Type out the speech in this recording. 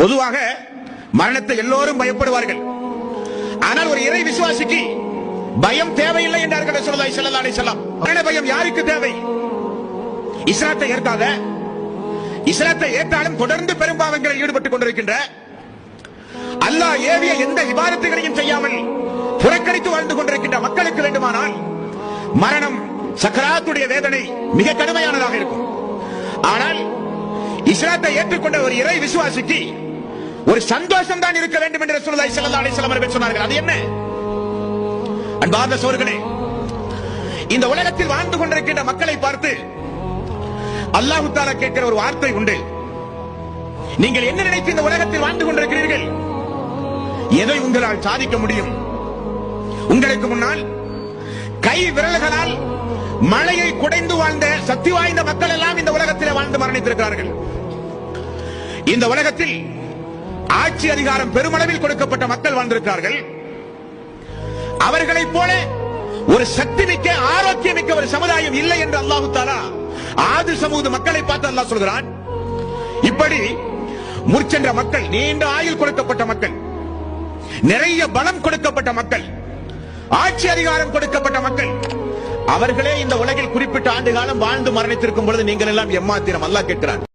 பொதுவாக மரணத்தை எல்லோரும் பயப்படுவார்கள். ஆனால் ஒரு இறை விசுவாசிக்கு பயம் தேவையில்லை என்றார்கள் ரசூலுல்லாஹி ஸல்லல்லாஹு அலைஹி வஸல்லம். மரண பயம் யாருக்கு தேவை? இஸ்லாத்தை ஏற்காத இஸ்லாத்தை ஏற்றாலும் தொடர்ந்து பெரும்பாவங்களில் ஈடுபட்டுக் கொண்டிருக்கின்ற அல்லாஹ் ஏவிய எந்த விவாதத்துகளையும் செய்யாமல் புறக்கணித்து வாழ்ந்து கொண்டிருக்கின்ற மக்களுக்கு வேண்டுமானால் மரணம் சக்கராத்துடைய வேதனை மிக கடுமையானதாக இருக்கும். ஆனால் இஸ்லாத்தை ஏற்றுக்கொண்ட ஒரு இறை விசுவாசிக்கு ஒரு சந்தோஷம் தான் இருக்க வேண்டும் என்று ரசூலுல்லாஹி ஸல்லல்லாஹு அலைஹி வஸல்லம் சொன்னார்கள். அது என்ன? அன்பார்ந்த சோர்களே இந்த உலகத்தில் வாழ்ந்து கொண்டிருக்கின்ற மக்களை பார்த்து அல்லாஹு தாலா கேட்கிற ஒரு வார்த்தை உண்டு. நீங்கள் என்ன நினைத்து இந்த உலகத்தில் வாழ்ந்து கொண்டிருக்கிறீர்கள்? எதை உங்களால் சாதிக்க முடியும்? உங்களுக்கு முன்னால் கை விரல்களால் மழையை குடைந்து வாழ்ந்த சக்தி வாய்ந்த மக்கள் எல்லாம் இந்த உலகத்தில் வாழ்ந்து மரணித்திருக்கிறார்கள். இந்த உலகத்தில் ஆட்சி அதிகாரம் பெருமளவில் கொடுக்கப்பட்ட மக்கள் வாழ்ந்திருக்கிறார்கள். அவர்களைப் போல ஒரு சக்தி மிக்க ஆரோக்கியமிக்க ஒரு சமுதாயம் இல்லை என்று அல்லாஹு தாலா ஆது சமூக மக்களை பார்த்து அல்லாஹ் சொல்கிறான். இப்படி முற்சென்ற மக்கள் நீண்ட ஆயுள் கொடுக்கப்பட்ட மக்கள் நிறைய பலம் கொடுக்கப்பட்ட மக்கள் ஆட்சி அதிகாரம் கொடுக்கப்பட்ட மக்கள் அவர்களே இந்த உலகில் குறிப்பிட்ட ஆண்டு காலம் வாழ்ந்து மரணித்திருக்கும் பொழுது நீங்கள் எல்லாம் எம்மாத்திரம்? அல்லாஹ் கேட்கிறான்.